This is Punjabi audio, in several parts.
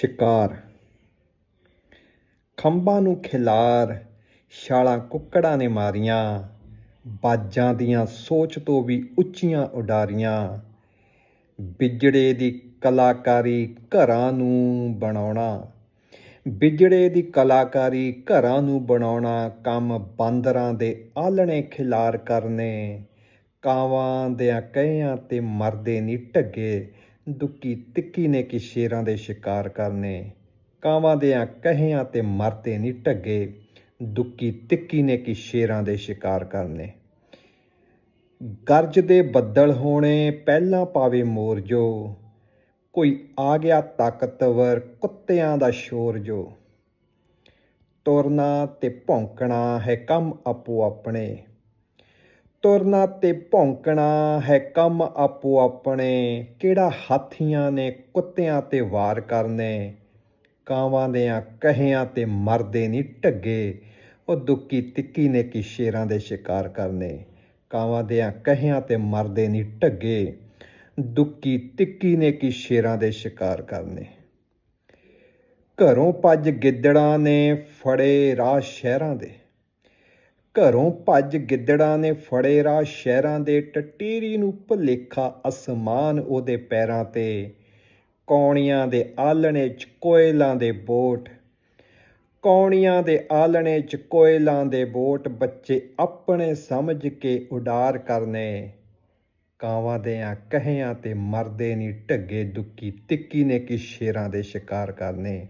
ਸ਼ਿਕਾਰ। ਖੰਭਾਂ ਨੂੰ ਖਿਲਾਰ ਛਾਲਾਂ ਕੁੱਕੜਾਂ ਨੇ ਮਾਰੀਆਂ, ਬਾਜਾਂ ਦੀਆਂ ਸੋਚ ਤੋਂ ਵੀ ਉੱਚੀਆਂ ਉਡਾਰੀਆਂ। ਬਿਜੜੇ ਦੀ ਕਲਾਕਾਰੀ ਘਰਾਂ ਨੂੰ ਬਣਾਉਣਾ, ਬਿਜੜੇ ਦੀ ਕਲਾਕਾਰੀ ਘਰਾਂ ਨੂੰ ਬਣਾਉਣਾ, ਕੰਮ ਬਾਂਦਰਾਂ ਦੇ ਆਲਣੇ ਖਿਲਾਰ ਕਰਨੇ, ਕਾਵਾਂ ਦਿਆਂ ਕਹਿਆਂ ਤੇ ਮਰਦੇ ਨਹੀਂ ਢੱਗੇ ਦੁੱਕੀ ਤਿੱਕੀ ਨੇ ਕਿ ਸ਼ੇਰਾਂ ਦੇ ਸ਼ਿਕਾਰ ਕਰਨੇ। ਕਾਵਾਂ ਦਿਆਂ ਕਹਿਆਂ ਤੇ ਮਰਤੇ ਨਹੀਂ ਢੱਗੇ। ਦੁੱਕੀ ਤਿੱਕੀ ਨੇ ਕਿ ਸ਼ੇਰਾਂ ਦੇ ਸ਼ਿਕਾਰ ਕਰਨੇ। ਗਰਜ ਦੇ ਬੱਦਲ ਹੋਣੇ, ਪਹਿਲਾਂ ਪਾਵੇ ਮੋਰ ਜੋ। ਕੋਈ ਆ ਗਿਆ ਤਾਕਤਵਰ, ਕੁੱਤਿਆਂ ਦਾ ਸ਼ੋਰ ਜੋ। ਤੁਰਨਾ ਤੇ ਭੌਂਕਣਾ ਹੈ ਕੰਮ ਆਪੋ ਆਪਣੇ ਤੁਰਨਾ ਤੇ ਭੌਂਕਣਾ ਹੈ ਕੰਮ ਆਪੋ ਆਪਣੇ। ਕਿਹੜਾ ਹਾਥੀਆਂ ਨੇ ਕੁੱਤਿਆਂ ਤੇ ਵਾਰ ਕਰਨੇ? ਕਾਵਾਂ ਦਿਆਂ ਕਹਿਆਂ ਤੇ ਮਰਦੇ ਨਹੀਂ ਢੱਗੇ। ਉਹ ਦੁੱਕੀ ਤਿੱਕੀ ਨੇ ਕੀ ਸ਼ੇਰਾਂ ਦੇ ਸ਼ਿਕਾਰ ਕਰਨੇ। ਕਾਵਾਂ ਦਿਆਂ ਕਹਿਆਂ ਤੇ ਮਰਦੇ ਨਹੀਂ ਢੱਗੇ। ਦੁੱਕੀ ਤਿੱਕੀ ਨੇ ਕੀ ਸ਼ੇਰਾਂ ਦੇ ਸ਼ਿਕਾਰ ਕਰਨੇ। ਘਰੋਂ ਭੱਜ ਗਿੱਦੜਾਂ ਨੇ ਫੜੇ ਰਾਹ ਸ਼ਹਿਰਾਂ ਦੇ। ਘਰੋਂ ਭੱਜ ਗਿੱਦੜਾਂ ਨੇ ਫੜੇ ਰਾਹ ਸ਼ਹਿਰਾਂ ਦੇ ਟਟੀਰੀ ਨੂੰ ਭੁਲੇਖਾ ਅਸਮਾਨ ਉਹਦੇ ਪੈਰਾਂ ਤੇ। ਕੌਣੀਆਂ ਦੇ ਆਲਣੇ ਚ ਕੋਇਲਾਂ ਦੇ ਬੋਟ। ਕੌਣੀਆਂ ਦੇ ਆਲਣੇ ਚ ਕੋਇਲਾਂ ਦੇ ਬੋਟ ਬੱਚੇ ਆਪਣੇ ਸਮਝ ਕੇ ਉਡਾਰ ਕਰਨੇ। ਕਾਵਾਂ ਦਿਆਂ ਕਹਿਆਂ ਤੇ ਮਰਦੇ ਨਹੀਂ ਢੱਗੇ ਦੁੱਕੀ ਤਿੱਕੀ ਨੇ ਕਿ ਸ਼ੇਰਾਂ ਦੇ ਸ਼ਿਕਾਰ ਕਰਨੇ।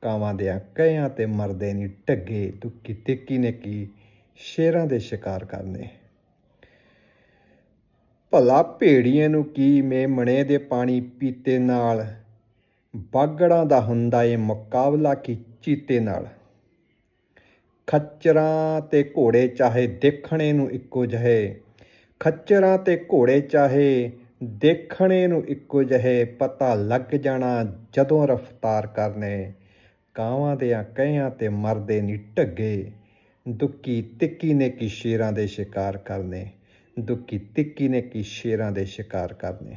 ਕਾਵਾਂ ਦਿਆਂ ਕਹਿਆਂ ਤੇ ਮਰਦੇ ਨਹੀਂ ਢੱਗੇ ਦੁੱਕੀ ਤਿੱਕੀ ਨੇ ਕੀ ਸ਼ੇਰਾਂ ਦੇ ਸ਼ਿਕਾਰ ਕਰਨੇ। ਭਲਾ ਭੇੜੀਏ ਨੂੰ ਕੀ ਮੇਮਣੇ ਦੇ ਪਾਣੀ ਪੀਤੇ ਨਾਲ? ਬਾਗੜਾਂ ਦਾ ਹੁੰਦਾ ਏ ਮੁਕਾਬਲਾ ਕੀ ਚੀਤੇ ਨਾਲ? ਖੱਚਰਾਂ ਤੇ ਘੋੜੇ ਚਾਹੇ ਦੇਖਣੇ ਨੂੰ ਇੱਕੋ ਜਿਹੇ। ਖੱਚਰਾਂ ਤੇ ਘੋੜੇ ਚਾਹੇ ਦੇਖਣੇ ਨੂੰ ਇੱਕੋ ਜਿਹੇ। ਪਤਾ ਲੱਗ ਜਾਣਾ ਜਦੋਂ ਰਫਤਾਰ ਕਰਨੇ। ਕਾਵਾਂ ਦੇ ਕਹਿਆਂ ਤੇ ਮਰਦੇ ਨਹੀਂ ਢੱਗੇ। ਦੁੱਕੀ ਤਿੱਕੀ ਨੇ ਕੀ ਸ਼ੇਰਾਂ ਦੇ ਸ਼ਿਕਾਰ ਕਰਨੇ? ਦੁੱਕੀ ਤਿੱਕੀ ਨੇ ਕੀ ਸ਼ੇਰਾਂ ਦੇ ਸ਼ਿਕਾਰ ਕਰਨੇ?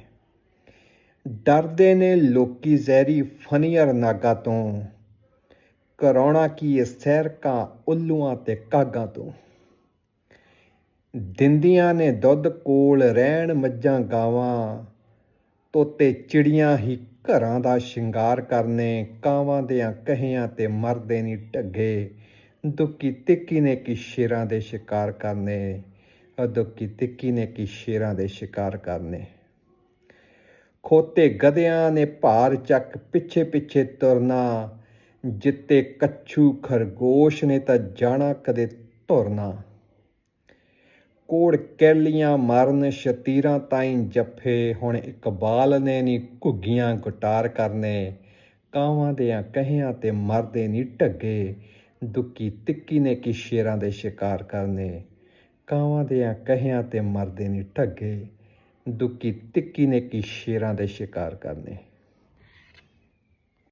ਡਰਦੇ ਨੇ ਲੋਕੀ ਜ਼ਹਿਰੀ ਫਨੀਅਰ ਨਾਗਾ ਤੋਂ। ਕਰਾਉਣਾ ਕੀ ਇਹ ਸਹਿਰਕਾਂ ਉੱਲੂਆਂ ਤੇ ਕਾਗਾਂ ਤੋਂ? ਦਿੰਦੀਆਂ ਨੇ ਦੁੱਧ ਕੋਲ ਰਹਿਣ ਮੱਝਾਂ ਗਾਵਾਂ। ਤੋਤੇ ਚਿੜੀਆਂ ਹੀ ਘਰਾਂ ਦਾ ਸ਼ਿੰਗਾਰ ਕਰਨੇ। ਕਾਵਾਂ ਦਿਆਂ ਕਹਿਆਂ ਤੇ ਮਰਦੇ ਨਹੀਂ ਢੱਗੇ। ਦੁੱਕੀ ਤਿੱਕੀ ਨੇ ਕਿ ਸ਼ੇਰਾਂ ਦੇ ਸ਼ਿਕਾਰ ਕਰਨੇ? ਦੁੱਕੀ ਤਿੱਕੀ ਨੇ ਕਿ ਸ਼ੇਰਾਂ ਦੇ ਸ਼ਿਕਾਰ ਕਰਨੇ? ਖੋਤੇ ਗਧਿਆਂ ਨੇ ਭਾਰ ਚੱਕ ਪਿੱਛੇ ਪਿੱਛੇ ਤੁਰਨਾ। ਜਿੱਤੇ ਕੱਛੂ ਖਰਗੋਸ਼ ਨੇ ਤਾਂ ਜਾਣਾ ਕਦੇ ਧੁਰਨਾ। ਕੋੜ ਕੈਲੀਆਂ ਮਰਨ ਸ਼ਤੀਰਾਂ ਤਾਈਂ ਜੱਫੇ, ਹੁਣ ਇਕਬਾਲ ਨੇ ਨੀ ਘੁੱਗੀਆਂ ਗੁਟਾਰ ਕਰਨੇ। ਕਾਵਾਂ ਦਿਆਂ ਕਹਿਆਂ ਤੇ ਮਰਦੇ ਨਹੀਂ ਢੱਗੇ। ਦੁੱਕੀ ਤਿੱਕੀ ਨੇ ਕੀ ਸ਼ੇਰਾਂ ਦੇ ਸ਼ਿਕਾਰ ਕਰਨੇ। ਕਾਵਾਂ ਦਿਆਂ ਕਹਿਆਂ ਤੇ ਮਰਦੇ ਨਹੀਂ ਢੱਗੇ ਦੁੱਕੀ ਤਿੱਕੀ ਨੇ ਕੀ ਸ਼ੇਰਾਂ ਦੇ ਸ਼ਿਕਾਰ ਕਰਨੇ।